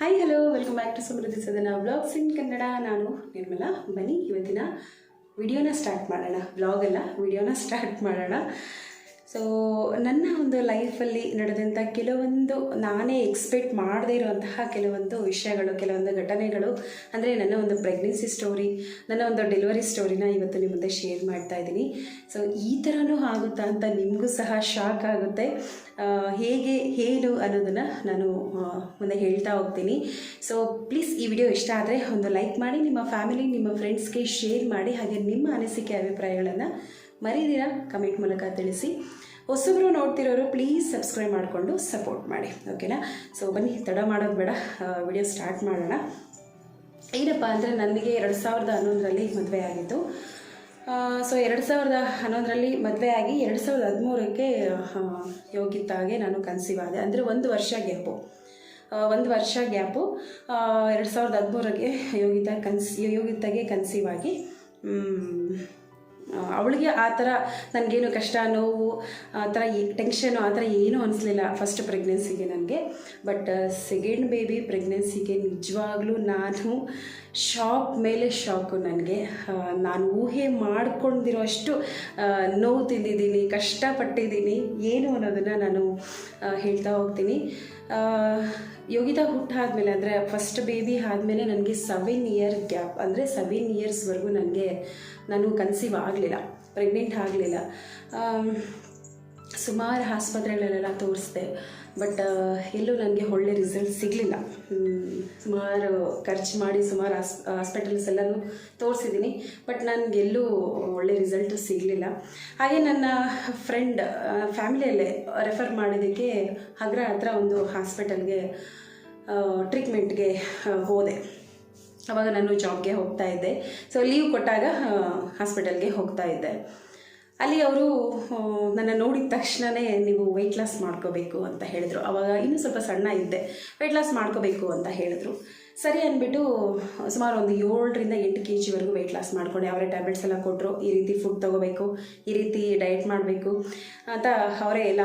Hi hello welcome back to Samruddhi Sadana vlogs in Kannada ನಾನು ನಿರ್ಮಲಾ ಬನ್ನಿ ಇವತ್ತಿನ ವಿಡಿಯೋನ ಸ್ಟಾರ್ಟ್ ಮಾಡೋಣ. ವ್ಲಾಗ್ ಅಲ್ಲ ವಿಡಿಯೋನ ಸ್ಟಾರ್ಟ್ ಮಾಡೋಣ. ಸೊ ನನ್ನ ಒಂದು ಲೈಫಲ್ಲಿ ನಡೆದಂಥ ಕೆಲವೊಂದು ನಾನೇ ಎಕ್ಸ್ಪೆಕ್ಟ್ ಮಾಡದೇ ಇರುವಂತಹ ಕೆಲವೊಂದು ವಿಷಯಗಳು, ಕೆಲವೊಂದು ಘಟನೆಗಳು ಅಂದರೆ ನನ್ನ ಒಂದು ಪ್ರೆಗ್ನೆನ್ಸಿ ಸ್ಟೋರಿ ನನ್ನ ಒಂದು ಡೆಲಿವರಿ ಸ್ಟೋರಿನ ಇವತ್ತು ನಿಮ್ಮ ಮುಂದೆ ಶೇರ್ ಮಾಡ್ತಾ ಇದ್ದೀನಿ. ಸೊ ಈ ಥರನೂ ಆಗುತ್ತಾ ಅಂತ ನಿಮಗೂ ಸಹ ಶಾಕ್ ಆಗುತ್ತೆ. ಹೇಗೆ, ಏನು ಅನ್ನೋದನ್ನು ನಾನು ಮುಂದೆ ಹೇಳ್ತಾ ಹೋಗ್ತೀನಿ. ಸೊ ಪ್ಲೀಸ್ ಈ ವಿಡಿಯೋ ಇಷ್ಟ ಆದರೆ ಒಂದು ಲೈಕ್ ಮಾಡಿ, ನಿಮ್ಮ ಫ್ಯಾಮಿಲಿ ನಿಮ್ಮ ಫ್ರೆಂಡ್ಸ್ಗೆ ಶೇರ್ ಮಾಡಿ, ಹಾಗೆ ನಿಮ್ಮ ಅನಿಸಿಕೆ, ಅಭಿಪ್ರಾಯಗಳನ್ನು ಮರೀದಿರಾ ಕಮೆಂಟ್ ಮೂಲಕ ತಿಳಿಸಿ. ಹೊಸಬರು ನೋಡ್ತಿರೋರು ಪ್ಲೀಸ್ ಸಬ್ಸ್ಕ್ರೈಬ್ ಮಾಡಿಕೊಂಡು ಸಪೋರ್ಟ್ ಮಾಡಿ. ಓಕೆನಾ ಸೊ ಬನ್ನಿ, ತಡ ಮಾಡೋದು ಬೇಡ. ವಿಡಿಯೋ ಸ್ಟಾರ್ಟ್ ಮಾಡೋಣ. ಏನಪ್ಪ ಅಂದರೆ ನನಗೆ ಎರಡು ಸಾವಿರದ ಹನ್ನೊಂದರಲ್ಲಿ ಮದುವೆ ಆಗಿತ್ತು. ಸೊ ಎರಡು ಸಾವಿರದ ಹನ್ನೊಂದರಲ್ಲಿ ಮದುವೆ ಆಗಿ ಎರಡು ಸಾವಿರದ ಹದಿಮೂರಕ್ಕೆ ಯೋಗಿತ್ತಾಗೆ ನಾನು ಕನ್ಸೀವ್ ಆದೆ. ಅಂದರೆ ಒಂದು ವರ್ಷ ಗ್ಯಾಪು. ಒಂದು ವರ್ಷ ಗ್ಯಾಪು. ಎರಡು ಸಾವಿರದ ಹದಿಮೂರಕ್ಕೆ ಯೋಗಿತ ಕನ್ಸ್ ಯೋಗಿತಾಗೆ ಕನ್ಸೀವ್ ಆಗಿ ಅವಳಿಗೆ ಆ ಥರ ನನಗೇನು ಕಷ್ಟ, ನೋವು, ಆ ಥರ ಟೆನ್ಷನು ಆ ಥರ ಏನೂ ಅನಿಸ್ಲಿಲ್ಲ ಫಸ್ಟ್ ಪ್ರೆಗ್ನೆನ್ಸಿಗೆ ನನಗೆ. ಬಟ್ ಸೆಕೆಂಡ್ ಬೇಬಿ ಪ್ರೆಗ್ನೆನ್ಸಿಗೆ ನಿಜವಾಗ್ಲೂ ನಾನು ಶಾಕ್ ಮೇಲೆ ಶಾಕು ನನಗೆ. ನಾನು ಊಹೆ ಮಾಡ್ಕೊಂಡಿರೋಷ್ಟು ಅಷ್ಟು ನೋವು ತಿಂದಿದ್ದೀನಿ, ಕಷ್ಟಪಟ್ಟಿದ್ದೀನಿ, ಏನು ಅನ್ನೋದನ್ನು ನಾನು ಹೇಳ್ತಾ ಹೋಗ್ತೀನಿ. ಯೋಗಿತಾ ಹುಟ್ಟಾದ್ಮೇಲೆ ಅಂದರೆ ಫಸ್ಟ್ ಬೇಬಿ ಆದಮೇಲೆ ನನಗೆ ಸೆವೆನ್ ಇಯರ್ ಗ್ಯಾಪ್ ಅಂದರೆ ಸೆವೆನ್ ಇಯರ್ಸ್ವರೆಗೂ ನನಗೆ ನಾನು ಕನ್ಸೀವ್ ಆಗಲಿಲ್ಲ ಪ್ರೆಗ್ನೆಂಟ್ ಆಗಲಿಲ್ಲ. ಸುಮಾರು ಆಸ್ಪತ್ರೆಗಳಲ್ಲೆಲ್ಲ ತೋರಿಸ್ದೆ. ಬಟ್ ಎಲ್ಲೂ ನನಗೆ ಒಳ್ಳೆ ರಿಸಲ್ಟ್ ಸಿಗಲಿಲ್ಲ. ಸುಮಾರು ಖರ್ಚು ಮಾಡಿ, ಸುಮಾರು ಆಸ್ ಹಾಸ್ಪಿಟಲ್ಸ್ ಎಲ್ಲನೂ ತೋರಿಸಿದ್ದೀನಿ. ಬಟ್ ನನಗೆಲ್ಲೂ ಒಳ್ಳೆ ರಿಸಲ್ಟು ಸಿಗಲಿಲ್ಲ. ಹಾಗೆ ನನ್ನ ಫ್ರೆಂಡ್ ಫ್ಯಾಮಿಲಿಯಲ್ಲೇ ರೆಫರ್ ಮಾಡಿದ್ದಕ್ಕೆ ಹಗ್ರ ಹತ್ರ ಒಂದು ಹಾಸ್ಪಿಟಲ್ಗೆ ಟ್ರೀಟ್ಮೆಂಟ್ಗೆ ಹೋದೆ. ಅವಾಗ ನಾನು ಜಾಬ್ಗೆ ಹೋಗ್ತಾ ಇದ್ದೆ. ಸೊ ಲೀವ್ ಕೊಟ್ಟಾಗ ಹಾಸ್ಪಿಟಲ್ಗೆ ಹೋಗ್ತಾ ಇದ್ದೆ. ಅಲ್ಲಿ ಅವರು ನನ್ನ ನೋಡಿದ ತಕ್ಷಣವೇ ನೀವು ವೆಯ್ಟ್ ಲಾಸ್ ಮಾಡ್ಕೋಬೇಕು ಅಂತ ಹೇಳಿದ್ರು. ಅವಾಗ ಇನ್ನೂ ಸ್ವಲ್ಪ ಸಣ್ಣ ಇದ್ದೆ. ವೆಯ್ಟ್ ಲಾಸ್ ಮಾಡ್ಕೋಬೇಕು ಅಂತ ಹೇಳಿದ್ರು. ಸರಿ ಅಂದ್ಬಿಟ್ಟು, ಸುಮಾರು ಒಂದು ಏಳರಿಂದ ಎಂಟು ಕೆ ಜಿವರೆಗೂ ವೆಯ್ಟ್ ಲಾಸ್ ಮಾಡ್ಕೊಂಡೆ. ಅವರೇ ಟ್ಯಾಬ್ಲೆಟ್ಸ್ ಎಲ್ಲ ಕೊಟ್ಟರು ಈ ರೀತಿ ಫುಡ್ ತೊಗೋಬೇಕು, ಈ ರೀತಿ ಡಯಟ್ ಮಾಡಬೇಕು ಅಂತ ಅವರೇ ಎಲ್ಲ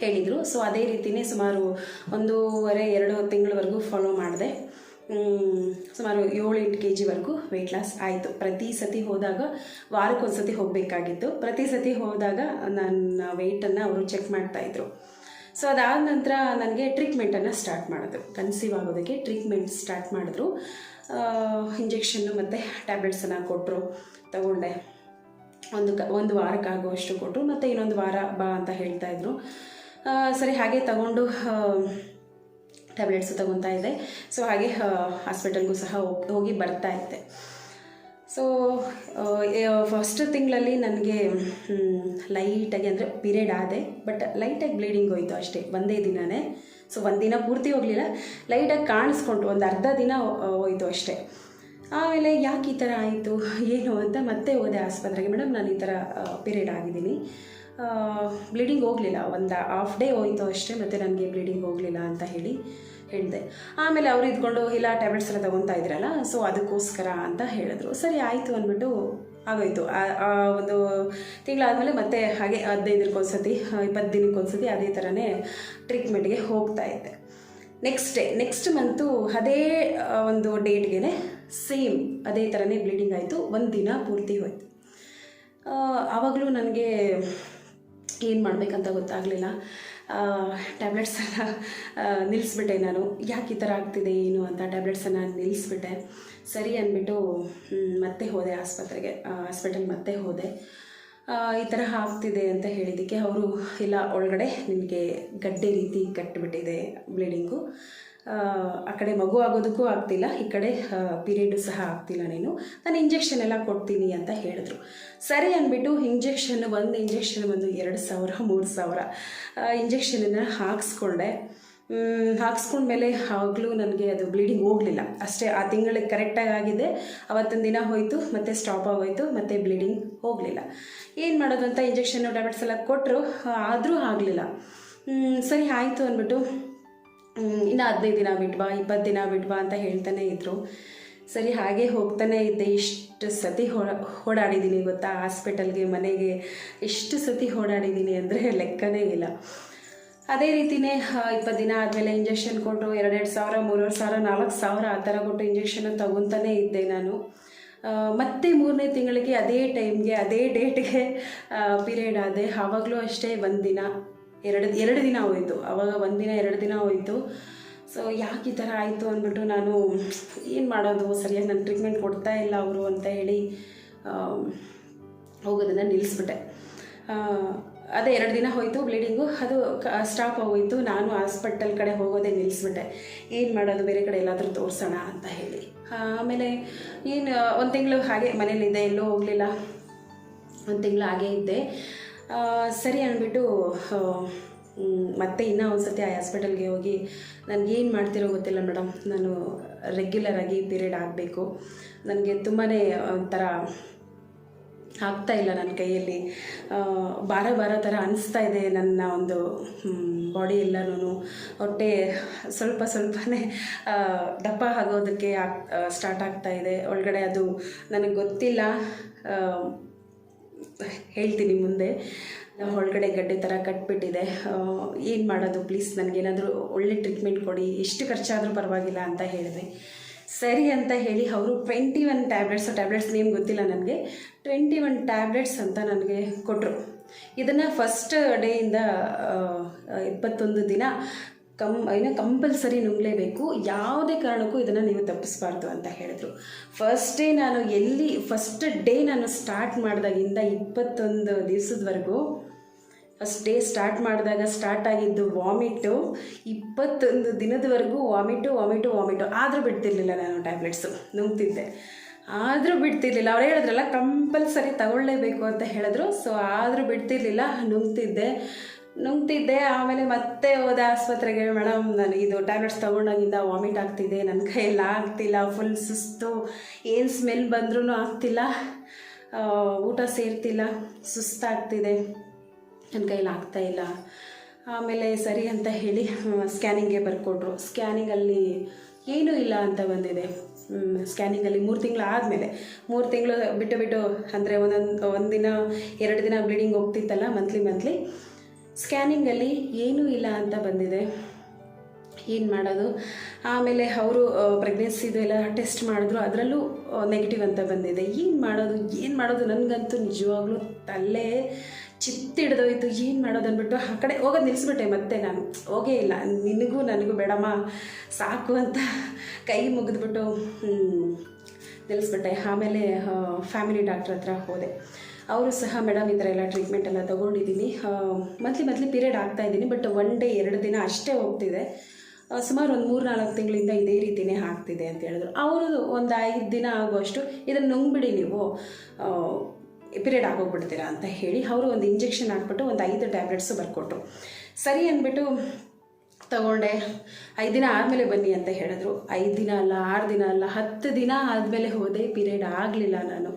ಹೇಳಿದರು. ಸೊ ಅದೇ ರೀತಿಯೇ ಸುಮಾರು ಒಂದೂವರೆ, ಎರಡು ತಿಂಗಳವರೆಗೂ ಫಾಲೋ ಮಾಡಿದೆ. ಸುಮಾರು ಏಳು ಎಂಟು ಕೆ ಜಿವರೆಗೂ ವೆಯ್ಟ್ ಲಾಸ್ ಆಯಿತು. ಪ್ರತಿ ಸತಿ ಹೋದಾಗ ವಾರಕ್ಕೊಂದು ಸತಿ ಹೋಗಬೇಕಾಗಿತ್ತು. ಪ್ರತಿ ಸತಿ ಹೋದಾಗ ನನ್ನ ವೆಯ್ಟನ್ನು ಅವರು ಚೆಕ್ ಮಾಡ್ತಾಯಿದ್ರು ಸೊ ಅದಾದ ನಂತರ ನನಗೆ ಟ್ರೀಟ್ಮೆಂಟನ್ನು ಸ್ಟಾರ್ಟ್ ಮಾಡಿದ್ರು. ಕನ್ಸೀವ್ ಆಗೋದಕ್ಕೆ ಟ್ರೀಟ್ಮೆಂಟ್ ಸ್ಟಾರ್ಟ್ ಮಾಡಿದ್ರು. ಇಂಜೆಕ್ಷನ್ನು ಮತ್ತು ಟ್ಯಾಬ್ಲೆಟ್ಸನ್ನು ಕೊಟ್ಟರು ತಗೊಂಡೆ. ಒಂದು ಕ, ಒಂದು ವಾರಕ್ಕಾಗುವಷ್ಟು ಕೊಟ್ಟರು ಮತ್ತು ಇನ್ನೊಂದು ವಾರ ಬಾ ಅಂತ ಹೇಳ್ತಾಯಿದ್ರು ಸರಿ, ಹಾಗೆ ತಗೊಂಡು ಟ್ಯಾಬ್ಲೆಟ್ಸು ತಗೊತಾ ಇದ್ದೆ ಸೊ ಹಾಗೆ ಹಾಸ್ಪಿಟಲ್ಗೂ ಸಹ ಹೋಗ್- ಬರ್ತಾ ಇದ್ದೆ ಸೊ ಫಸ್ಟ್ ತಿಂಗಳಲ್ಲಿ ನನಗೆ ಲೈಟಾಗಿ ಅಂದರೆ ಪೀರಿಯಡ್ ಆದೆ ಬಟ್ ಲೈಟಾಗಿ ಬ್ಲೀಡಿಂಗ್ ಹೋಯಿತು ಅಷ್ಟೇ, ಒಂದೇ ದಿನವೇ ಸೊ ಒಂದಿನ ಪೂರ್ತಿ ಹೋಗಲಿಲ್ಲ. ಲೈಟಾಗಿ ಕಾಣಿಸ್ಕೊಂಡು ಒಂದು ಅರ್ಧ ದಿನ ಹೋಯ್ತು ಅಷ್ಟೇ. ಆಮೇಲೆ ಯಾಕೆ ಈ ಥರ ಆಯಿತು, ಏನು ಅಂತ ಮತ್ತೆ ಹೋದೆ ಆಸ್ಪತ್ರೆಗೆ. ಮೇಡಮ್, ನಾನು ಈ ಥರ ಪೀರಿಯಡ್ ಆಗಿದ್ದೀನಿ. ಬ್ಲೀಡಿಂಗ್ ಹೋಗಲಿಲ್ಲ, ಒಂದು ಹಾಫ್ ಡೇ ಹೋಯಿತು ಅಷ್ಟೇ, ಮತ್ತು ನನಗೆ ಬ್ಲೀಡಿಂಗ್ ಹೋಗಲಿಲ್ಲ ಅಂತ ಹೇಳಿ ಹೇಳಿದೆ. ಆಮೇಲೆ ಅವರು ಇದ್ಕೊಂಡು, ಇಲ್ಲ ಟ್ಯಾಬ್ಲೆಟ್ಸ್ ಎಲ್ಲ ತೊಗೊತಾ ಇದ್ರಲ್ಲ ಸೊ ಅದಕ್ಕೋಸ್ಕರ ಅಂತ ಹೇಳಿದ್ರು. ಸರಿ, ಆಯಿತು ಅಂದ್ಬಿಟ್ಟು ಆಗೋಯ್ತು. ಒಂದು ತಿಂಗಳಾದಮೇಲೆ ಮತ್ತೆ ಹಾಗೆ ಹದಿನೈದಕ್ಕೊಂದ್ಸತಿ ಇಪ್ಪತ್ತು ದಿನಕ್ಕೊಂದ್ಸತಿ ಅದೇ ಥರನೇ ಟ್ರೀಟ್ಮೆಂಟ್ಗೆ ಹೋಗ್ತಾ ಇದ್ದೆ. ನೆಕ್ಸ್ಟ್ ಡೇ ನೆಕ್ಸ್ಟ್ ಮಂತು ಅದೇ ಒಂದು ಡೇಟ್ಗೆ ಸೇಮ್ ಅದೇ ಥರನೇ ಬ್ಲೀಡಿಂಗ್ ಆಯಿತು. ಒಂದು ದಿನ ಪೂರ್ತಿ ಹೋಯ್ತು. ಆವಾಗಲೂ ನನಗೆ ಏನು ಮಾಡಬೇಕಂತ ಗೊತ್ತಾಗಲಿಲ್ಲ. ಟ್ಯಾಬ್ಲೆಟ್ಸನ್ನು ನಿಲ್ಲಿಸ್ಬಿಟ್ಟೆ ನಾನು. ಯಾಕೆ ಈ ಥರ ಆಗ್ತಿದೆ ಏನು ಅಂತ ಟ್ಯಾಬ್ಲೆಟ್ಸನ್ನು ನಿಲ್ಲಿಸ್ಬಿಟ್ಟೆ ಸರಿ ಅಂದ್ಬಿಟ್ಟು ಮತ್ತೆ ಹೋದೆ ಆಸ್ಪತ್ರೆಗೆ. ಹಾಸ್ಪಿಟಲ್ ಮತ್ತೆ ಹೋದೆ. ಈ ಥರ ಆಗ್ತಿದೆ ಅಂತ ಹೇಳಿದ್ದಕ್ಕೆ ಅವರು, ಇಲ್ಲ, ಒಳಗಡೆ ನಿಮಗೆ ಗಡ್ಡೆ ರೀತಿ ಕಟ್ಟಿಬಿಟ್ಟಿದೆ ಬ್ಲೀಡಿಂಗು ಆ ಕಡೆ ಮಗು ಆಗೋದಕ್ಕೂ ಆಗ್ತಿಲ್ಲ, ಈ ಕಡೆ ಪೀರಿಯಡು ಸಹ ಆಗ್ತಿಲ್ಲ ನೀನು. ನಾನು ಇಂಜೆಕ್ಷನ್ ಎಲ್ಲ ಕೊಡ್ತೀನಿ ಅಂತ ಹೇಳಿದ್ರು. ಸರಿ ಅಂದ್ಬಿಟ್ಟು ಇಂಜೆಕ್ಷನ್ ಒಂದು ಇಂಜೆಕ್ಷನ್ ಒಂದು, ಎರಡು ಸಾವಿರ, ಮೂರು ಸಾವಿರ. ಇಂಜೆಕ್ಷನನ್ನು ಹಾಕ್ಸ್ಕೊಂಡೆ. ಹಾಕ್ಸ್ಕೊಂಡ್ಮೇಲೆ ಆಗಲೂ ನನಗೆ ಅದು ಬ್ಲೀಡಿಂಗ್ ಹೋಗಲಿಲ್ಲ. ಅಷ್ಟೇ, ಆ ತಿಂಗಳಿಗೆ ಕರೆಕ್ಟಾಗಿ ಆಗಿದೆ. ಅವತ್ತೊಂದು ದಿನ ಹೋಯಿತು, ಮತ್ತೆ ಸ್ಟಾಪ್ ಆಗೋಯ್ತು, ಮತ್ತೆ ಬ್ಲೀಡಿಂಗ್ ಹೋಗಲಿಲ್ಲ. ಏನು ಮಾಡೋದು ಅಂತ ಇಂಜೆಕ್ಷನ್ ಟ್ಯಾಬ್ಲೆಟ್ಸ್ ಎಲ್ಲ ಕೊಟ್ಟರು ಆದರೂ ಆಗಲಿಲ್ಲ. ಸರಿ, ಆಯಿತು ಅಂದ್ಬಿಟ್ಟು ಇನ್ನು ಹದಿನೈದು ದಿನ ಬಿಟ್ವಾ ಇಪ್ಪತ್ತು ದಿನ ಬಿಟ್ವಾ ಅಂತ ಹೇಳ್ತಾನೆ ಇದ್ದರು ಸರಿ, ಹಾಗೆ ಹೋಗ್ತಾನೆ ಇದ್ದೆ. ಇಷ್ಟು ಸತಿ ಓಡಾಡಿದ್ದೀನಿ ಗೊತ್ತಾ? ಹಾಸ್ಪಿಟಲ್ಗೆ, ಮನೆಗೆ ಎಷ್ಟು ಸತಿ ಓಡಾಡಿದ್ದೀನಿ ಅಂದರೆ ಲೆಕ್ಕನೇ ಇಲ್ಲ. ಅದೇ ರೀತಿಯೇ ಇಪ್ಪತ್ತು ದಿನ ಆದಮೇಲೆ ಇಂಜೆಕ್ಷನ್ ಕೊಟ್ಟು ಎರಡೆರಡು ಸಾವಿರ, ಮೂರುವರೆ ಸಾವಿರ, ನಾಲ್ಕು ಸಾವಿರ ಆ ಥರ ಕೊಟ್ಟು ಇಂಜೆಕ್ಷನ್ ತಗೊತಾನೇ ಇದ್ದೆ ನಾನು. ಮತ್ತೆ ಮೂರನೇ ತಿಂಗಳಿಗೆ ಅದೇ ಟೈಮ್ಗೆ, ಅದೇ ಡೇಟ್ಗೆ ಪೀರಿಯಡ್ ಆದೆ. ಆವಾಗಲೂ ಅಷ್ಟೇ ಒಂದು ದಿನ ಎರಡು ಎರಡು ದಿನ ಹೋಯಿತು. ಆವಾಗ ಒಂದಿನ, ಎರಡು ದಿನ ಹೋಯಿತು. ಸೊ ಯಾಕೆ ಈ ಥರ ಆಯಿತು ಅಂದ್ಬಿಟ್ಟು ನಾನು ಏನು ಮಾಡೋದು? ಸರಿಯಾಗಿ ನಾನು ಟ್ರೀಟ್ಮೆಂಟ್ ಕೊಡ್ತಾ ಇಲ್ಲ ಅವರು ಅಂತ ಹೇಳಿ ಹೋಗೋದನ್ನು ನಿಲ್ಲಿಸ್ಬಿಟ್ಟೆ ಅದೇ ಎರಡು ದಿನ ಹೋಯಿತು ಬ್ಲೀಡಿಂಗು ಅದು ಸ್ಟಾಪ್ ಆಗೋಯ್ತು. ನಾನು ಹಾಸ್ಪಿಟಲ್ ಕಡೆ ಹೋಗೋದೇ ನಿಲ್ಲಿಸ್ಬಿಟ್ಟೆ ಏನು ಮಾಡೋದು? ಬೇರೆ ಕಡೆ ಎಲ್ಲಾದರೂ ತೋರಿಸೋಣ ಅಂತ ಹೇಳಿ. ಆಮೇಲೆ ಏನು, ಒಂದು ತಿಂಗಳು ಹಾಗೆ ಮನೇಲಿದ್ದೆ. ಎಲ್ಲೂ ಹೋಗಲಿಲ್ಲ. ಒಂದು ತಿಂಗಳು ಹಾಗೇ ಇದ್ದೆ. ಸರಿ ಅಂದ್ಬಿಟ್ಟು ಮತ್ತೆ ಇನ್ನೂ ಒಂದು ಸತಿ ಆ ಹಾಸ್ಪಿಟಲ್ಗೆ ಹೋಗಿ ನನಗೇನು ಮಾಡ್ತಿರೋ ಗೊತ್ತಿಲ್ಲ ಮೇಡಮ್ ನಾನು ರೆಗ್ಯುಲರಾಗಿ ಪೀರಿಯಡ್ ಆಗಬೇಕು. ನನಗೆ ತುಂಬಾ ಒಂಥರ ಆಗ್ತಾ ಇಲ್ಲ ನನ್ನ ಕೈಯಲ್ಲಿ. ಬಾರ ಭಾರ ಥರ ಅನಿಸ್ತಾ ಇದೆ ನನ್ನ ಒಂದು ಬಾಡಿ ಎಲ್ಲನೂ ಹೊಟ್ಟೆ ಸ್ವಲ್ಪ ಸ್ವಲ್ಪನೇ ದಪ್ಪ ಆಗೋದಕ್ಕೆ ಆಗ್ ಸ್ಟಾರ್ಟ್ ಆಗ್ತಾ ಇದೆ. ಒಳಗಡೆ ಅದು ನನಗೆ ಗೊತ್ತಿಲ್ಲ. ಹೇಳ್ತೀನಿ ಮುಂದೆ. ಒಳಗಡೆ ಗಡ್ಡೆ ಥರ ಕಟ್ಬಿಟ್ಟಿದೆ. ಏನು ಮಾಡೋದು ಪ್ಲೀಸ್ ನನಗೇನಾದರೂ ಒಳ್ಳೆ ಟ್ರೀಟ್ಮೆಂಟ್ ಕೊಡಿ. ಎಷ್ಟು ಖರ್ಚಾದರೂ ಪರವಾಗಿಲ್ಲ ಅಂತ ಹೇಳಿದೆ. ಸರಿ ಅಂತ ಹೇಳಿ ಅವರು twenty one tablets tablets name ಗೊತ್ತಿಲ್ಲ ನನಗೆ. ಟ್ವೆಂಟಿ ಒನ್ ಟ್ಯಾಬ್ಲೆಟ್ಸ್ ಅಂತ ನನಗೆ ಕೊಟ್ಟರು ಇದನ್ನು ಫಸ್ಟ್ ಡೇಯಿಂದ ಇಪ್ಪತ್ತೊಂದು ದಿನ ಕಮ್ ಏನೋ, ಕಂಪಲ್ಸರಿ ನುಂಗಲೇಬೇಕು. ಯಾವುದೇ ಕಾರಣಕ್ಕೂ ಇದನ್ನು ನೀವು ತಪ್ಪಿಸ್ಬಾರ್ದು ಅಂತ ಹೇಳಿದ್ರು. ಫಸ್ಟ್ ಡೇ ನಾನು ಎಲ್ಲಿ ಫಸ್ಟ್ ಡೇ ನಾನು ಸ್ಟಾರ್ಟ್ ಮಾಡಿದಾಗಿಂದ ಇಪ್ಪತ್ತೊಂದು ದಿವಸದವರೆಗೂ ಫಸ್ಟ್ ಡೇ ಸ್ಟಾರ್ಟ್ ಮಾಡಿದಾಗ ಸ್ಟಾರ್ಟ್ ಆಗಿದ್ದು ವಾಮಿಟು ಇಪ್ಪತ್ತೊಂದು ದಿನದವರೆಗೂ ವಾಮಿಟು ವಾಮಿಟು ವಾಮಿಟು ಆದರೂ ಬಿಡ್ತಿರ್ಲಿಲ್ಲ ನಾನು ಟ್ಯಾಬ್ಲೆಟ್ಸು ನುಂಗ್ತಿದ್ದೆ. ಆದರೂ ಬಿಡ್ತಿರ್ಲಿಲ್ಲ. ಅವ್ರು ಹೇಳಿದ್ರಲ್ಲ, ಕಂಪಲ್ಸರಿ ತಗೊಳ್ಳೇಬೇಕು ಅಂತ ಹೇಳಿದ್ರು. ಸೊ ಆದರೂ ಬಿಡ್ತಿರ್ಲಿಲ್ಲ, ನುಂಗ್ತಿದ್ದೆ. ನುಂಗ್ತಿದ್ದೆ, ಆಮೇಲೆ ಮತ್ತೆ ಹೋದೆ ಆಸ್ಪತ್ರೆಗೆ, ಮೇಡಮ್, ನಾನು ಇದು ಟ್ಯಾಬ್ಲೆಟ್ಸ್ ತೊಗೊಂಡಾಗಿಂದ ವಾಮಿಟ್ ಆಗ್ತಿದೆ ನನ್ನ ಕೈಯಲ್ಲಿ ಆಗ್ತಿಲ್ಲ, ಫುಲ್ ಸುಸ್ತು, ಏನು ಸ್ಮೆಲ್ ಬಂದ್ರೂ ಆಗ್ತಿಲ್ಲ ಊಟ ಸೇರ್ತಿಲ್ಲ, ಸುಸ್ತಾಗ್ತಿದೆ ನನ್ನ ಕೈಯಲ್ಲಿ ಆಗ್ತಾ ಇಲ್ಲ. ಆಮೇಲೆ ಸರಿ ಅಂತ ಹೇಳಿ ಸ್ಕ್ಯಾನಿಂಗ್ಗೆ ಬರ್ಕೊಟ್ರು. ಸ್ಕ್ಯಾನಿಂಗಲ್ಲಿ ಏನೂ ಇಲ್ಲ ಅಂತ ಬಂದಿದೆ. ಸ್ಕ್ಯಾನಿಂಗಲ್ಲಿ ಮೂರು ತಿಂಗಳು ಆದಮೇಲೆ, ಮೂರು ತಿಂಗಳು ಬಿಟ್ಟು ಬಿಟ್ಟು, ಅಂದರೆ ಒಂದೊಂದು, ಒಂದಿನ, ಎರಡು ದಿನ ಬ್ಲೀಡಿಂಗ್ ಹೋಗ್ತಿತ್ತಲ್ಲ, ಮಂತ್ಲಿ ಮಂತ್ಲಿ ಸ್ಕ್ಯಾನಿಂಗಲ್ಲಿ ಏನೂ ಇಲ್ಲ ಅಂತ ಬಂದಿದೆ. ಏನು ಮಾಡೋದು? ಆಮೇಲೆ ಅವರು ಪ್ರೆಗ್ನೆನ್ಸಿದು ಎಲ್ಲ ಟೆಸ್ಟ್ ಮಾಡಿದ್ರು. ಅದರಲ್ಲೂ ನೆಗೆಟಿವ್ ಅಂತ ಬಂದಿದೆ. ಏನು ಮಾಡೋದು? ಏನು ಮಾಡೋದು? ನನಗಂತೂ ನಿಜವಾಗ್ಲೂ ತಲೆ ಚಿತ್ತಿಡ್ದೋಯ್ತು ಏನು ಮಾಡೋದು ಅಂದ್ಬಿಟ್ಟು ಆ ಕಡೆ ಹೋಗೋದು ನಿಲ್ಲಿಸ್ಬಿಟ್ಟೆ ಮತ್ತೆ ನಾನು. ಹೋಗೇ ಇಲ್ಲ. ನಿನಗೂ ನನಗೂ ಬೇಡಮ್ಮ. ಸಾಕು ಅಂತ ಕೈ ಮುಗಿದ್ಬಿಟ್ಟು ನಿಲ್ಲಿಸ್ಬಿಟ್ಟೆ ಆಮೇಲೆ ಫ್ಯಾಮಿಲಿ ಡಾಕ್ಟ್ರ್ ಹತ್ರ ಹೋದೆ. ಅವರು ಸಹ ಮೇಡಮ್ ಈ ಥರ ಎಲ್ಲ ಟ್ರೀಟ್ಮೆಂಟ್ ಎಲ್ಲ ತೊಗೊಂಡಿದ್ದೀನಿ ಮಂತ್ಲಿ ಮಂತ್ಲಿ ಪೀರಿಯಡ್ ಆಗ್ತಾ ಇದ್ದೀನಿ ಬಟ್ ಒನ್ ಡೇ ಎರಡು ದಿನ ಅಷ್ಟೇ ಹೋಗ್ತಿದೆ. ಸುಮಾರು ಒಂದು ಮೂರು ನಾಲ್ಕು ತಿಂಗಳಿಂದ ಇದೇ ರೀತಿಯೇ ಆಗ್ತಿದೆ ಅಂತ ಹೇಳಿದ್ರು. ಅವರು ಒಂದು ಐದು ದಿನ ಆಗುವಷ್ಟು ಇದನ್ನು ನುಂಗ್ಬಿಡಿ ನೀವು ಪೀರಿಯಡ್ ಆಗೋಗ್ಬಿಡ್ತೀರಾ ಅಂತ ಹೇಳಿ ಅವರು ಒಂದು ಇಂಜೆಕ್ಷನ್ ಹಾಕ್ಬಿಟ್ಟು ಒಂದು ಐದು ಟ್ಯಾಬ್ಲೆಟ್ಸು ಬರ್ಕೊಟ್ರು. ಸರಿ ಅಂದ್ಬಿಟ್ಟು ತಗೊಂಡೆ. ಐದು ದಿನ ಆದಮೇಲೆ ಬನ್ನಿ ಅಂತ ಹೇಳಿದ್ರು. ಐದು ದಿನ ಅಲ್ಲ, ಆರು ದಿನ ಅಲ್ಲ, ಹತ್ತು ದಿನ ಆದಮೇಲೆ ಹೋದೆ ಪೀರಿಯಡ್ ಆಗಲಿಲ್ಲ ನಾನು.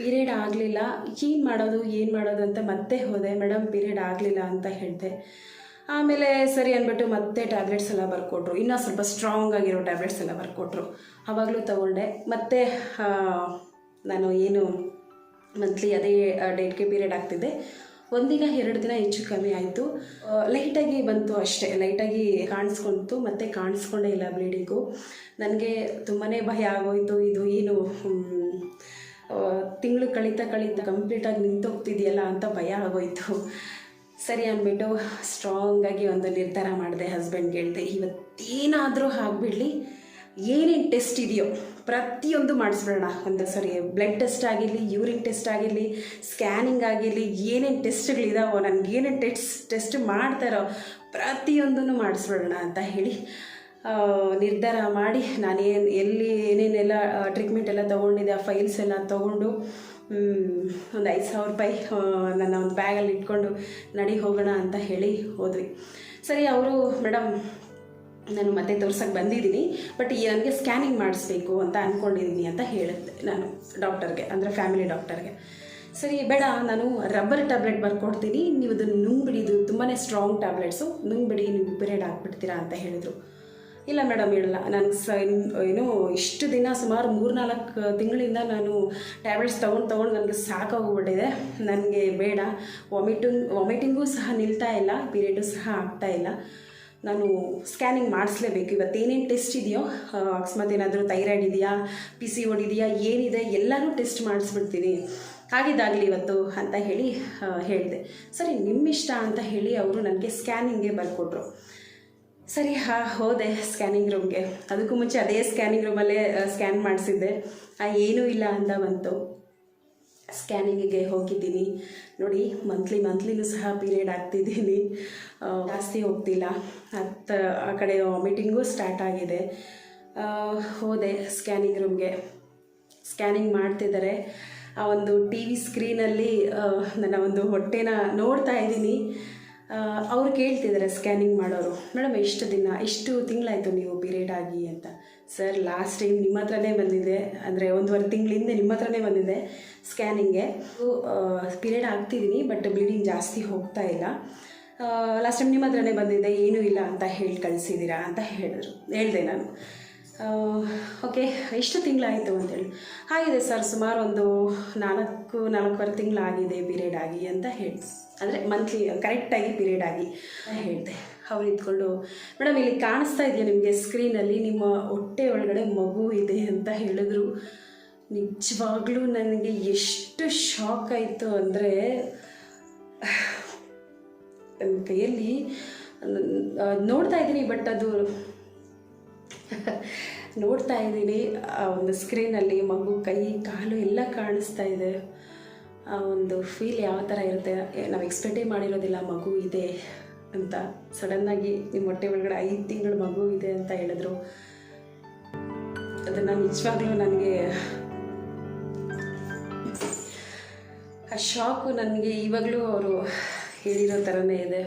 ಪೀರಿಯಡ್ ಆಗಲಿಲ್ಲ, ಏನು ಮಾಡೋದು ಏನು ಮಾಡೋದು ಅಂತ ಮತ್ತೆ ಹೋದೆ ಮೇಡಮ್ ಪೀರಿಯಡ್ ಆಗಲಿಲ್ಲ ಅಂತ ಹೇಳಿದೆ. ಆಮೇಲೆ ಸರಿ ಅಂದ್ಬಿಟ್ಟು ಮತ್ತೆ ಟ್ಯಾಬ್ಲೆಟ್ಸ್ ಎಲ್ಲ ಬರ್ಕೊಟ್ರು. ಇನ್ನೂ ಸ್ವಲ್ಪ ಸ್ಟ್ರಾಂಗ್ ಆಗಿರೋ ಟ್ಯಾಬ್ಲೆಟ್ಸ್ ಎಲ್ಲ ಬರ್ಕೊಟ್ರು. ಆವಾಗಲೂ ತಗೊಂಡೆ. ಮತ್ತೆ ನಾನು ಏನು ಮಂತ್ಲಿ ಅದೇ ಡೇಟ್ಗೆ ಪೀರಿಯಡ್ ಆಗ್ತಿದ್ದೆ. ಒಂದಿನ ಎರಡು ದಿನ ಹೆಚ್ಚು ಕಮ್ಮಿ ಆಯಿತು. ಲೈಟಾಗಿ ಬಂತು ಅಷ್ಟೇ. ಲೈಟಾಗಿ ಕಾಣಿಸ್ಕೊಂತು, ಮತ್ತೆ ಕಾಣಿಸ್ಕೊಂಡೇ ಇಲ್ಲ ಬ್ಲೀಡಿಂಗು ನನಗೆ ತುಂಬಾ ಭಯ ಆಗೋಯಿತು. ಇದು ಏನು ತಿಂಗಳು ಕಳೀತಾ ಕಳೀತಾ ಕಂಪ್ಲೀಟಾಗಿ ನಿಂತೋಗ್ತಿದೆಯಲ್ಲ ಅಂತ ಭಯ ಆಗೋಯಿತು. ಸರಿ ಅಂದ್ಬಿಟ್ಟು ಸ್ಟ್ರಾಂಗಾಗಿ ಒಂದು ನಿರ್ಧಾರ ಮಾಡಿದೆ ಹಸ್ಬೆಂಡ್ಗೆ ಹೇಳಿದೆ ಇವತ್ತೇನಾದರೂ ಆಗಿಬಿಡಲಿ, ಏನೇನು ಟೆಸ್ಟ್ ಇದೆಯೋ ಪ್ರತಿಯೊಂದು ಮಾಡಿಸ್ಬಿಡೋಣ. ಒಂದು ಸರಿ ಬ್ಲಡ್ ಟೆಸ್ಟ್ ಆಗಿರಲಿ ಯೂರಿನ್ ಟೆಸ್ಟ್ ಆಗಿರಲಿ ಸ್ಕ್ಯಾನಿಂಗ್ ಆಗಿರಲಿ, ಏನೇನು ಟೆಸ್ಟ್ಗಳಿದಾವೋ ನನಗೆ ಏನೇನು ಟೆಸ್ಟ್ ಟೆಸ್ಟ್ ಮಾಡ್ತಾರೋ ಪ್ರತಿಯೊಂದನ್ನು ಮಾಡಿಸ್ಬಿಡೋಣ ಅಂತ ಹೇಳಿ ನಿರ್ಧಾರ ಮಾಡಿ ನಾನೇನು ಎಲ್ಲಿ ಏನೇನೆಲ್ಲ ಟ್ರೀಟ್ಮೆಂಟ್ ಎಲ್ಲ ತೊಗೊಂಡಿದ್ದೆ, ಆ ಫೈಲ್ಸ್ ಎಲ್ಲ ತೊಗೊಂಡು ಒಂದು ಐದು ಸಾವಿರ ರೂಪಾಯಿ ನನ್ನ ಒಂದು ಬ್ಯಾಗಲ್ಲಿ ಇಟ್ಕೊಂಡು ನಡಿ ಹೋಗೋಣ ಅಂತ ಹೇಳಿ ಹೋದ್ವಿ. ಸರಿ, ಅವರು ಮೇಡಮ್ ನಾನು ಮತ್ತೆ ತೋರ್ಸಕ್ಕೆ ಬಂದಿದ್ದೀನಿ ಬಟ್ ಈ ನನಗೆ ಸ್ಕ್ಯಾನಿಂಗ್ ಮಾಡಿಸ್ಬೇಕು ಅಂತ ಅಂದ್ಕೊಂಡಿದ್ದೀನಿ ಅಂತ ಹೇಳಿದ್ದೆ ನಾನು ಡಾಕ್ಟರ್ಗೆ ಅಂದರೆ ಫ್ಯಾಮಿಲಿ ಡಾಕ್ಟರ್ಗೆ ಸರಿ, ಬೇಡ, ನಾನು ರಬ್ಬರ್ ಟ್ಯಾಬ್ಲೆಟ್ ಬರ್ಕೊಡ್ತೀನಿ, ನೀವು ಅದನ್ನು ನುಂಗ್ಬಿಡಿ, ಇದು ತುಂಬಾ ಸ್ಟ್ರಾಂಗ್ ಟ್ಯಾಬ್ಲೆಟ್ಸು ನುಂಗ್ಬಿಡಿ, ನೀವು ಪೀರಿಯಡ್ ಆಗಿಬಿಡ್ತೀರಾ ಅಂತ ಹೇಳಿದರು. ಇಲ್ಲ ಮೇಡಮ್, ಹೇಳಲ್ಲ. ನನಗೆ ಸ ಏನು ಇಷ್ಟು ದಿನ ಸುಮಾರು ಮೂರು ನಾಲ್ಕು ತಿಂಗಳಿಂದ ನಾನು ಟ್ಯಾಬ್ಲೆಟ್ಸ್ ತೊಗೊಂಡು ತೊಗೊಂಡು ನನಗೆ ಸಾಕಾಗೋಗ್ಬಿಟ್ಟಿದೆ ನನಗೆ ಬೇಡ. ವಾಮಿಟಿಂಗ್ ವಾಮಿಟಿಂಗೂ ಸಹ ನಿಲ್ತಾ ಇಲ್ಲ ಪೀರಿಯಡು ಸಹ ಆಗ್ತಾ ಇಲ್ಲ. ನಾನು ಸ್ಕ್ಯಾನಿಂಗ್ ಮಾಡಿಸ್ಲೇಬೇಕು. ಇವತ್ತು ಏನೇನು ಟೆಸ್ಟ್ ಇದೆಯೋ ಅಕಸ್ಮಾತ್ ಏನಾದರೂ ಥೈರಾಯ್ಡ್ ಇದೆಯಾ ಪಿ ಸಿ ಇದೆಯಾ, ಏನಿದೆ, ಎಲ್ಲನೂ ಟೆಸ್ಟ್ ಮಾಡಿಸ್ಬಿಡ್ತೀನಿ. ಹಾಗಿದ್ದಾಗಲಿ ಇವತ್ತು ಅಂತ ಹೇಳಿ ಹೇಳಿದೆ. ಸರಿ, ನಿಮ್ಮಿಷ್ಟ ಅಂತ ಹೇಳಿ ಅವರು ನನಗೆ ಸ್ಕ್ಯಾನಿಂಗ್ಗೆ ಬರ್ಕೊಟ್ರು. ಸರಿ, ಹಾ, ಹೋದೆ ಸ್ಕ್ಯಾನಿಂಗ್ ರೂಮ್ಗೆ ಅದಕ್ಕೂ ಮುಂಚೆ ಅದೇ ಸ್ಕ್ಯಾನಿಂಗ್ ರೂಮಲ್ಲೇ ಸ್ಕ್ಯಾನ್ ಮಾಡಿಸಿದ್ದೆ. ಆ, ಏನೂ ಇಲ್ಲ ಅಂತ ಬಂತು. ಸ್ಕ್ಯಾನಿಂಗಿಗೆ ಹೋಗಿದ್ದೀನಿ. ನೋಡಿ ಮಂತ್ಲಿ ಮಂತ್ಲಿನೂ ಸಹ ಪೀರಿಯಡ್ ಆಗ್ತಿದ್ದೀನಿ. ಜಾಸ್ತಿ ಹೋಗ್ತಿಲ್ಲ. ಹತ್ತು ಆ ಕಡೆ ವಾಮಿಟಿಂಗು ಸ್ಟಾರ್ಟ್ ಆಗಿದೆ. ಹೋದೆ ಸ್ಕ್ಯಾನಿಂಗ್ ರೂಮ್ಗೆ ಸ್ಕ್ಯಾನಿಂಗ್ ಮಾಡ್ತಿದ್ದಾರೆ. ಆ ಒಂದು ಟಿ ವಿ ಸ್ಕ್ರೀನಲ್ಲಿ ನನ್ನ ಒಂದು ಹೊಟ್ಟೆನ ನೋಡ್ತಾ ಇದ್ದೀನಿ. ಅವ್ರು ಕೇಳ್ತಿದ್ದಾರೆ ಸ್ಕ್ಯಾನಿಂಗ್ ಮಾಡೋರು. ಮೇಡಮ್ ಎಷ್ಟು ದಿನ ಎಷ್ಟು ತಿಂಗಳಾಯಿತು ನೀವು ಪೀರಿಯಡ್ ಆಗಿ ಅಂತ. ಸರ್ ಲಾಸ್ಟ್ ಟೈಮ್ ನಿಮ್ಮ ಹತ್ರನೇ ಬಂದಿದೆ, ಅಂದರೆ ಒಂದುವರೆ ತಿಂಗಳ ಹಿಂದೆ ನಿಮ್ಮ ಹತ್ರನೇ ಬಂದಿದೆ ಸ್ಕ್ಯಾನಿಂಗ್ಗೆ ಪೀರಿಯಡ್ ಆಗ್ತಿದ್ದೀನಿ ಬಟ್ ಬ್ಲೀಡಿಂಗ್ ಜಾಸ್ತಿ ಹೋಗ್ತಾ ಇಲ್ಲ. ಲಾಸ್ಟ್ ಟೈಮ್ ನಿಮ್ಮ ಹತ್ರನೇ ಬಂದಿದೆ, ಏನೂ ಇಲ್ಲ ಅಂತ ಹೇಳಿ ಕಳಿಸಿದ್ದೀರಾ ಅಂತ ಹೇಳಿದ್ರು. ಹೇಳಿದೆ ನಾನು. ಓಕೆ ಎಷ್ಟು ತಿಂಗಳಾಯಿತು ಅಂತೇಳಿ. ಆಗಿದೆ ಸರ್, ಸುಮಾರು ಒಂದು ನಾಲ್ಕು, ನಾಲ್ಕೂವರೆ ತಿಂಗಳಾಗಿದೆ ಪೀರಿಯಡ್ ಆಗಿ ಅಂತ ಹೇಳಿ, ಅಂದರೆ ಮಂತ್ಲಿ ಕರೆಕ್ಟಾಗಿ ಪೀರಿಯಡ್ ಆಗಿ ಹೇಳಿದೆ. ಅವ್ರು ಇದ್ಕೊಂಡು ಮೇಡಮ್ ಇಲ್ಲಿ ಕಾಣಿಸ್ತಾ ಇದೆಯಾ ನಿಮಗೆ ಸ್ಕ್ರೀನಲ್ಲಿ ನಿಮ್ಮ ಹೊಟ್ಟೆ ಒಳಗಡೆ ಮಗು ಇದೆ ಅಂತ ಹೇಳಿದ್ರು. ನಿಜವಾಗ್ಲೂ ನನಗೆ ಎಷ್ಟು ಶಾಕ್ ಆಯಿತು ಅಂದರೆ ನನ್ನ ಕೈಯಲ್ಲಿ ನೋಡ್ತಾ ಇದ್ದೀನಿ ಬಟ್ ಅದು ನೋಡ್ತಾ ಇದ್ದೀನಿ. ಆ ಒಂದು ಸ್ಕ್ರೀನಲ್ಲಿ ಮಗು ಕೈ, ಕಾಲು ಎಲ್ಲ ಕಾಣಿಸ್ತಾ ಇದೆ. ಆ ಒಂದು ಫೀಲ್ ಯಾವ ಥರ ಇರುತ್ತೆ? ನಾವು ಎಕ್ಸ್ಪೆಕ್ಟೇ ಮಾಡಿರೋದಿಲ್ಲ, ಮಗು ಇದೆ ಅಂತ. ಸಡನ್ನಾಗಿ ನಿಮ್ಮ ಹೊಟ್ಟೆ ಒಳಗಡೆ ಐದು ತಿಂಗಳು ಮಗು ಇದೆ ಅಂತ ಹೇಳಿದ್ರು. ಅದನ್ನು ನಿಜವಾಗ್ಲೂ ನನಗೆ ಆ ಶಾಕು ನನಗೆ ಇವಾಗಲೂ ಅವರು ಹೇಳಿರೋ ಥರನೇ ಇದೆ.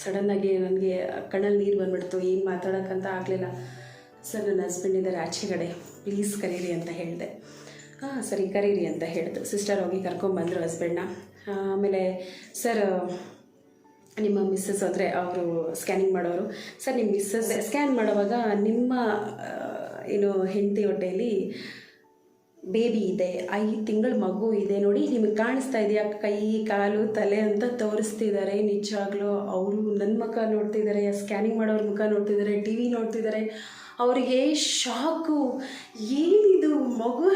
ಸಡನ್ನಾಗಿ ನನಗೆ ಕಣ್ಣಲ್ಲಿ ನೀರು ಬಂದ್ಬಿಡ್ತು. ಏನು ಮಾತಾಡೋಕ್ಕಂತ ಆಗಲಿಲ್ಲ. ಸರ್ ನನ್ನ ಹಸ್ಬೆಂಡ್ ಇದ್ದಾರೆ ಆಚೆ ಕಡೆ ಪ್ಲೀಸ್ ಕರೀರಿ ಅಂತ ಹೇಳಿದೆ. ಹಾಂ, ಸರಿ, ಕರೀರಿ ಅಂತ ಹೇಳಿದ್ರು ಸಿಸ್ಟರ್ ಹೋಗಿ ಕರ್ಕೊಂಬಂದರು ಹಸ್ಬೆಂಡ್ನ ಆಮೇಲೆ ಸರ್ ನಿಮ್ಮ ಮಿಸ್ಸಸ್ ಅಂದರೆ ಅವರು ಸ್ಕ್ಯಾನಿಂಗ್ ಮಾಡೋರು. ಸರ್ ನಿಮ್ಮ ಮಿಸ್ಸಸ್ ಸ್ಕ್ಯಾನ್ ಮಾಡೋವಾಗ ನಿಮ್ಮ ಏನು ಹೆಂಡತಿ ಹೊಟ್ಟೆಯಲ್ಲಿ ಬೇಬಿ ಇದೆ, ಐದು ತಿಂಗಳ ಮಗು ಇದೆ ನೋಡಿ, ನಿಮಗೆ ಕಾಣಿಸ್ತಾ ಇದೆಯಾ? ಕೈ, ಕಾಲು, ತಲೆ ಅಂತ ತೋರಿಸ್ತಿದ್ದಾರೆ ನಿಜವಾಗ್ಲೂ ಅವರು ನನ್ನ ಮುಖ ನೋಡ್ತಿದ್ದಾರೆ ಸ್ಕ್ಯಾನಿಂಗ್ ಮಾಡೋರ ಮುಖ ನೋಡ್ತಿದ್ದಾರೆ ಟಿ ವಿ ನೋಡ್ತಿದ್ದಾರೆ ಅವ್ರಿಗೆ ಶಾಕು, ಏನಿದು ಮಗು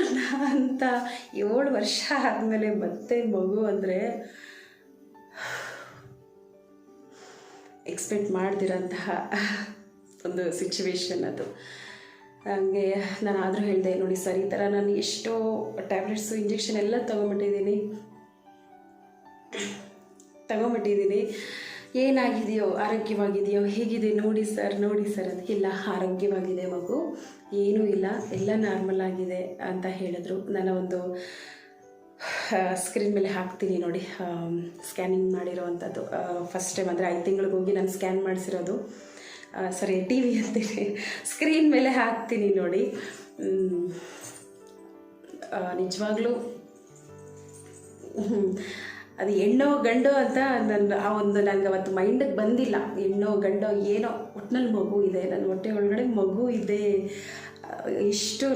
ಅಂತ ಏಳು ವರ್ಷ ಆದಮೇಲೆ ಮತ್ತೆ ಮಗು ಅಂದರೆ ಎಕ್ಸ್ಪೆಕ್ಟ್ ಮಾಡ್ದಿರೋಂತಹ ಒಂದು ಸಿಚುವೇಶನ್ ಅದು. ಹಂಗೆ ನಾನು ಆದರೂ ಹೇಳಿದೆ, ನೋಡಿ ಸರ್, ಈ ಥರ ನಾನು ಎಷ್ಟೋ ಟ್ಯಾಬ್ಲೆಟ್ಸು, ಇಂಜೆಕ್ಷನ್ ಎಲ್ಲ ತೊಗೊಂಬಿಟ್ಟಿದ್ದೀನಿ. ತಗೊಂಬಿಟ್ಟಿದ್ದೀನಿ. ಏನಾಗಿದೆಯೋ, ಆರೋಗ್ಯವಾಗಿದೆಯೋ, ಹೇಗಿದೆ? ನೋಡಿ ಸರ್ ನೋಡಿ ಸರ್ ಅಂತ ಇಲ್ಲ ಆರೋಗ್ಯವಾಗಿದೆ ಮಗು, ಏನೂ ಇಲ್ಲ, ಎಲ್ಲ ನಾರ್ಮಲ್ ಆಗಿದೆ ಅಂತ ಹೇಳಿದ್ರು. ನನ್ನ ಒಂದು ಸ್ಕ್ರೀನ್ ಮೇಲೆ ಹಾಕ್ತೀನಿ ನೋಡಿ. ಸ್ಕ್ಯಾನಿಂಗ್ ಮಾಡಿರೋ ಅಂಥದ್ದು ಫಸ್ಟ್ ಟೈಮ್ ಅಂದರೆ ಐದು ತಿಂಗಳಿಗೆ ಹೋಗಿ ನಾನು ಸ್ಕ್ಯಾನ್ ಮಾಡಿಸಿರೋದು. ಸರಿ ಟಿ ವಿ ಅಂತೀನಿ ಸ್ಕ್ರೀನ್ ಮೇಲೆ ಹಾಕ್ತೀನಿ ನೋಡಿ. ನಿಜವಾಗ್ಲೂ. ಅದು ಹೆಣ್ಣೋ ಗಂಡೋ ಅಂತ ನನ್ನ ಆ ಒಂದು ನನಗೆ ಅವತ್ತು ಮೈಂಡಿಗೆ ಬಂದಿಲ್ಲ. ಹೆಣ್ಣೋ ಗಂಡೋ ಏನೋ ಒಟ್ಟಿನಲ್ಲಿ ಮಗು ಇದೆ. ನನ್ನ ಹೊಟ್ಟೆ ಒಳಗಡೆ ಮಗು ಇದೆ. ಇಷ್ಟು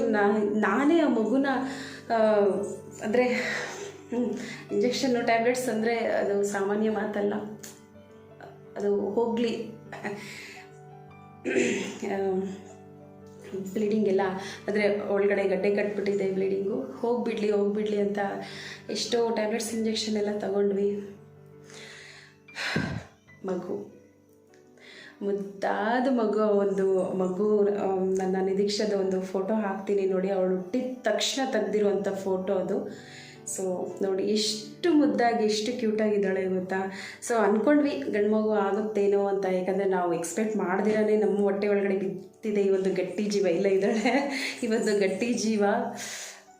ನಾನೇ ಆ ಮಗುನ ಅಂದರೆ ಇಂಜೆಕ್ಷನ್ನು ಟ್ಯಾಬ್ಲೆಟ್ಸ್ ಅಂದರೆ ಅದು ಸಾಮಾನ್ಯ ಮಾತಲ್ಲ. ಅದು ಹೋಗಲಿ. ಬ್ಲೀಡಿಂಗ್ ಎಲ್ಲ ಅಂದರೆ ಒಳಗಡೆ ಗಡ್ಡೆ ಕಟ್ಬಿಟ್ಟಿದೆ ಬ್ಲೀಡಿಂಗು ಹೋಗಿಬಿಡ್ಲಿ ಹೋಗಿಬಿಡ್ಲಿ ಅಂತ ಎಷ್ಟೋ ಟ್ಯಾಬ್ಲೆಟ್ಸ್ ಇಂಜೆಕ್ಷನ್ ಎಲ್ಲ ತಗೊಂಡ್ವಿ. ಮಗು. ಮುದ್ದಾದ ಮಗು, ಒಂದು ಮಗು ನನ್ನ ನಿರೀಕ್ಷದ ಒಂದು ಫೋಟೋ ಹಾಕ್ತೀನಿ ನೋಡಿ. ಅವಳು ಹುಟ್ಟಿದ ತಕ್ಷಣ ತೆಗೆದಿರುವಂಥ ಫೋಟೋ ಅದು. ಸೊ ನೋಡಿ, ಎಷ್ಟು ಮುದ್ದಾಗಿ, ಎಷ್ಟು ಕ್ಯೂಟಾಗಿದ್ದಾಳೆ ಗೊತ್ತಾ? ಸೊ ಅಂದ್ಕೊಂಡ್ವಿ ಗಂಡು ಮಗು ಆಗುತ್ತೇನೋ ಅಂತ. ಯಾಕಂದರೆ ನಾವು ಎಕ್ಸ್ಪೆಕ್ಟ್ ಮಾಡ್ದಿರೇ ನಮ್ಮ ಹೊಟ್ಟೆ ಒಳಗಡೆ ಬಿದ್ದಿದೆ. ಒಂದು ಗಟ್ಟಿ ಜೀವ. ಇಲ್ಲ, ಇದ್ದಾಳೆ. ಇವತ್ತು ಗಟ್ಟಿ ಜೀವ.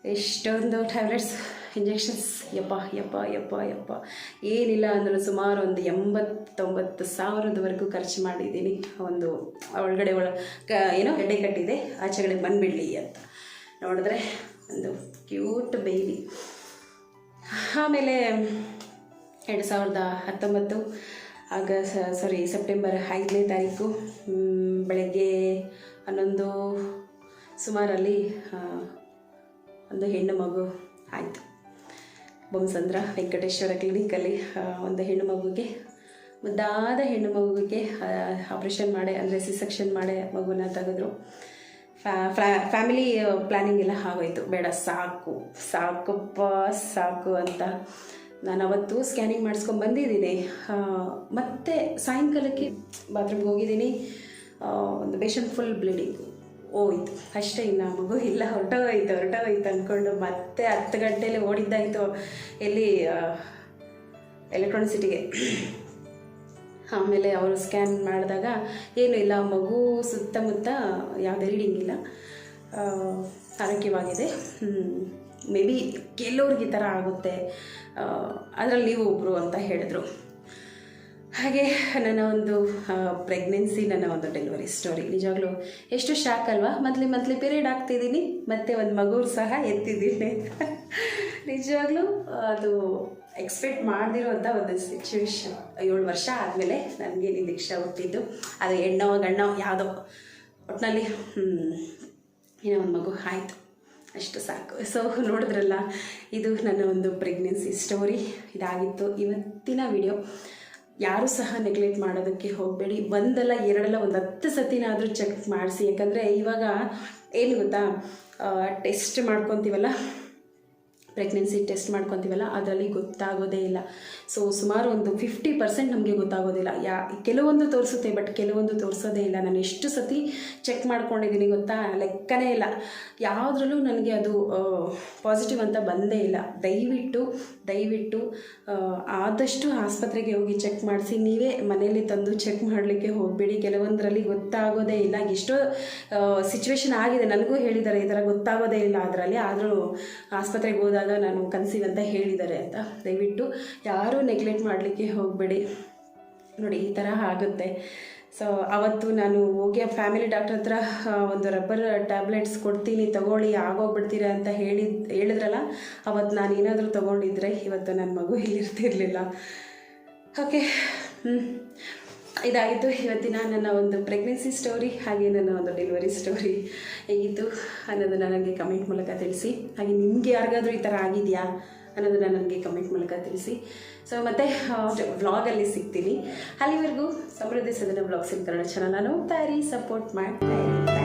ಎಷ್ಟೊಂದು ಟ್ಯಾಬ್ಲೆಟ್ಸ್ ಇಂಜೆಕ್ಷನ್ಸ್ ಯಪ್ಪ ಯಪ್ಪ ಯಪ್ಪ ಯಪ್ಪ. ಏನಿಲ್ಲ ಅಂದರೂ ಸುಮಾರು ಒಂದು ಎಂಬತ್ತೊಂಬತ್ತು ಸಾವಿರದವರೆಗೂ ಖರ್ಚು ಮಾಡಿದ್ದೀನಿ. ಒಂದು ಒಳಗಡೆ ಒಳ ಏನೋ ಗಡ್ಡೆ ಕಟ್ಟಿದೆ. ಆಚೆಗಳಿಗೆ ಬಂದುಬಿಡಲಿ ಅಂತ. ನೋಡಿದ್ರೆ, ಒಂದು ಕ್ಯೂಟ್ ಬೇಬಿ ಆಮೇಲೆ ಎರಡು ಸಾವಿರದ ಹತ್ತೊಂಬತ್ತು ಆಗ ಸಾರಿ ಸೆಪ್ಟೆಂಬರ್ ಐದನೇ ತಾರೀಕು ಬೆಳಗ್ಗೆ ಹನ್ನೊಂದು ಸುಮಾರಲ್ಲಿ ಒಂದು ಹೆಣ್ಣು ಮಗು ಆಯಿತು. ಬೊಮ್ಮಸಂದ್ರ ವೆಂಕಟೇಶ್ವರ ಕ್ಲಿನಿಕಲ್ಲಿ ಒಂದು ಹೆಣ್ಣು ಮಗುಗೆ, ಮುದ್ದಾದ ಹೆಣ್ಣು ಮಗುವಿಗೆ ಆಪ್ರೇಷನ್ ಮಾಡಿ, ಅಂದರೆ ಸಿ ಸೆಕ್ಷನ್ ಮಾಡಿ ಮಗುನ ತೆಗೆದ್ರು. ಫ್ಯಾಮಿಲಿ ಪ್ಲ್ಯಾನಿಂಗ್ ಎಲ್ಲ ಆಗೋಯ್ತು ಬೇಡ, ಸಾಕು ಸಾಕಪ್ಪ ಸಾಕು ಅಂತ. ನಾನು ಅವತ್ತು ಸ್ಕ್ಯಾನಿಂಗ್ ಮಾಡಿಸ್ಕೊಂಡು ಬಂದಿದ್ದೀನಿ. ಮತ್ತೆ ಸಾಯಂಕಾಲಕ್ಕೆ ಬಾತ್ರೂಮ್ಗೆ ಹೋಗಿದ್ದೀನಿ. ಒಂದು ಪೇಷಂಟ್ ಫುಲ್ ಬ್ಲೀಡಿಂಗ್ ಹೋಯ್ತು. ಅಷ್ಟೇ, ಇನ್ನು ಮಗು ಇಲ್ಲ, ಹೊರಟೋಯ್ತು ಹೊರಟೋಯ್ತು ಅಂದ್ಕೊಂಡು ಮತ್ತೆ ಹತ್ತು ಗಂಟೆಯಲ್ಲಿ ಓಡಿದ್ದಾಯಿತು. ಎಲ್ಲಿ ಎಲೆಕ್ಟ್ರಾನಿಸಿಟಿಗೆ ಆಮೇಲೆ ಅವರು ಸ್ಕ್ಯಾನ್ ಮಾಡಿದಾಗ ಏನೂ ಇಲ್ಲ, ಮಗು ಸುತ್ತಮುತ್ತ ಯಾವುದೇ ರೀಡಿಂಗ್ ಇಲ್ಲ. ಆರೋಗ್ಯವಾಗಿದೆ. ಮೇ ಬಿ ಕೆಲವ್ರಿಗೆ ಈ ಥರ ಆಗುತ್ತೆ. ಅದರಲ್ಲಿ ನೀವು ಒಬ್ಬರು ಅಂತ ಹೇಳಿದ್ರು. ಹಾಗೆ ನನ್ನ ಒಂದು ಪ್ರೆಗ್ನೆನ್ಸಿ ನನ್ನ ಒಂದು ಡೆಲಿವರಿ ಸ್ಟೋರಿ ನಿಜವಾಗ್ಲೂ ಎಷ್ಟು ಶಾಕ್ ಅಲ್ವಾ? ಮಂತ್ಲಿ ಮಂತ್ಲಿ ಪೀರಿಯಡ್ ಆಗ್ತಿದ್ದೀನಿ ಮತ್ತು ಒಂದು ಮಗು ಸಹ ಎತ್ತಿದ್ದೀನಿ ನಿಜವಾಗ್ಲೂ ಅದು ಎಕ್ಸ್ಪೆಕ್ಟ್ ಮಾಡ್ದಿರೋಂಥ ಒಂದು ಸಿಚುವೇಶನ್ ಏಳು ವರ್ಷ ಆದಮೇಲೆ ನನಗೆ ಈ ದೀಕ್ಷಾ ಹುಟ್ಟಿದ್ದು. ಅದು ಹೆಣ್ಣೋ ಗಣ್ಣೋ ಯಾವುದೋ ಒಟ್ಟಿನಲ್ಲಿ ಏನೋ ಒಂದು ಮಗು ಆಯಿತು. ಅಷ್ಟು ಸಾಕು. ಸೊ ನೋಡಿದ್ರಲ್ಲ, ಇದು ನನ್ನ ಒಂದು ಪ್ರೆಗ್ನೆನ್ಸಿ ಸ್ಟೋರಿ ಇದಾಗಿತ್ತು. ಇವತ್ತಿನ ವಿಡಿಯೋ ಯಾರೂ ಸಹ ನೆಗ್ಲೆಕ್ಟ್ ಮಾಡೋದಕ್ಕೆ ಹೋಗಬೇಡಿ. ಒಂದಲ್ಲ ಎರಡಲ್ಲ ಒಂದು ಹತ್ತು ಸತಿನಾದರೂ ಚೆಕ್ ಮಾಡಿಸಿ. ಯಾಕಂದರೆ ಇವಾಗ, ಏನು ಗೊತ್ತಾ? ಟೆಸ್ಟ್ ಮಾಡ್ಕೊತೀವಲ್ಲ? ಪ್ರೆಗ್ನೆನ್ಸಿ ಟೆಸ್ಟ್ ಮಾಡ್ಕೊತೀವಲ್ಲ, ಅದರಲ್ಲಿ ಗೊತ್ತಾಗೋದೇ ಇಲ್ಲ. ಸೊ ಸುಮಾರು ಒಂದು ಫಿಫ್ಟಿ ಪರ್ಸೆಂಟ್ ನಮಗೆ ಗೊತ್ತಾಗೋದಿಲ್ಲ. ಯಾ, ಕೆಲವೊಂದು ತೋರಿಸುತ್ತೆ ಬಟ್ ಕೆಲವೊಂದು ತೋರಿಸೋದೇ ಇಲ್ಲ. ನಾನು ಎಷ್ಟು ಸತಿ ಚೆಕ್ ಮಾಡ್ಕೊಂಡಿದ್ದೀನಿ ಗೊತ್ತಾ? ಲೆಕ್ಕನೇ ಇಲ್ಲ. ಯಾವುದ್ರಲ್ಲೂ ನನಗೆ ಅದು ಪಾಸಿಟಿವ್ ಅಂತ ಬಂದೇ ಇಲ್ಲ. ದಯವಿಟ್ಟು ದಯವಿಟ್ಟು ಆದಷ್ಟು ಆಸ್ಪತ್ರೆಗೆ ಹೋಗಿ ಚೆಕ್ ಮಾಡಿಸಿ. ನೀವೇ ಮನೆಯಲ್ಲಿ ತಂದು ಚೆಕ್ ಮಾಡಲಿಕ್ಕೆ ಹೋಗಬೇಡಿ. ಕೆಲವೊಂದರಲ್ಲಿ ಗೊತ್ತಾಗೋದೇ ಇಲ್ಲ. ಎಷ್ಟೋ ಸಿಚುವೇಶನ್ ಆಗಿದೆ. ನನಗೂ ಹೇಳಿದ್ದಾರೆ, ಈ ಥರ ಗೊತ್ತಾಗೋದೇ ಇಲ್ಲ ಅದರಲ್ಲಿ ಆದರೂ ಆಸ್ಪತ್ರೆಗೆ ಹೋದಾಗ ನಾನು ಕನ್ಸೀವ್ ಅಂತ ಹೇಳಿದ್ದಾರೆ ಅಂತ. ದಯವಿಟ್ಟು ಯಾರೂ ನೆಗ್ಲೆಕ್ಟ್ ಮಾಡಲಿಕ್ಕೆ ಹೋಗಬೇಡಿ. ನೋಡಿ, ಈ ಥರ ಆಗುತ್ತೆ. ಸೊ ಅವತ್ತು ನಾನು ಹೋಗಿ ಫ್ಯಾಮಿಲಿ ಡಾಕ್ಟರ್ ಹತ್ರ ಒಂದು ರಬ್ಬರ್ ಟ್ಯಾಬ್ಲೆಟ್ಸ್ ಕೊಡ್ತೀನಿ, ತಗೊಳ್ಳಿ, ಆಗೋಗ್ಬಿಡ್ತೀರಾ ಅಂತ ಹೇಳಿ, ಹೇಳಿದ್ರಲ್ಲ, ಅವತ್ತು ನಾನು ಏನಾದರೂ ತೊಗೊಂಡಿದ್ರೆ ಇವತ್ತು ನನ್ನ ಮಗು ಇಲ್ಲಿರ್ತಿರ್ಲಿಲ್ಲ. ಓಕೆ ಇದಾಗಿತ್ತು ಇವತ್ತಿನ ನನ್ನ ಒಂದು ಪ್ರೆಗ್ನೆನ್ಸಿ ಸ್ಟೋರಿ ಹಾಗೆ ನನ್ನ ಒಂದು ಡೆಲಿವರಿ ಸ್ಟೋರಿ ಹೇಗಿತ್ತು ಅನ್ನೋದನ್ನು ನನಗೆ ಕಮೆಂಟ್ ಮೂಲಕ ತಿಳಿಸಿ. ಹಾಗೆ ನಿಮಗೆ ಯಾರಿಗಾದರೂ ಈ ಥರ ಆಗಿದೆಯಾ ಅನ್ನೋದನ್ನು ನನಗೆ ಕಮೆಂಟ್ ಮೂಲಕ ತಿಳಿಸಿ. ಸೊ ಮತ್ತೆ ವ್ಲಾಗಲ್ಲಿ ಸಿಗ್ತೀನಿ. ಅಲ್ಲಿವರೆಗೂ ಸಮೃದ್ಧಿ ಸದನ ವ್ಲಾಗ್ಸ್ ಇನ್ ಕನ್ನಡ ಚಾನಲ್ ನೋಡ್ತಾ ಇರಿ ಸಪೋರ್ಟ್ ಮಾಡ್ತಾ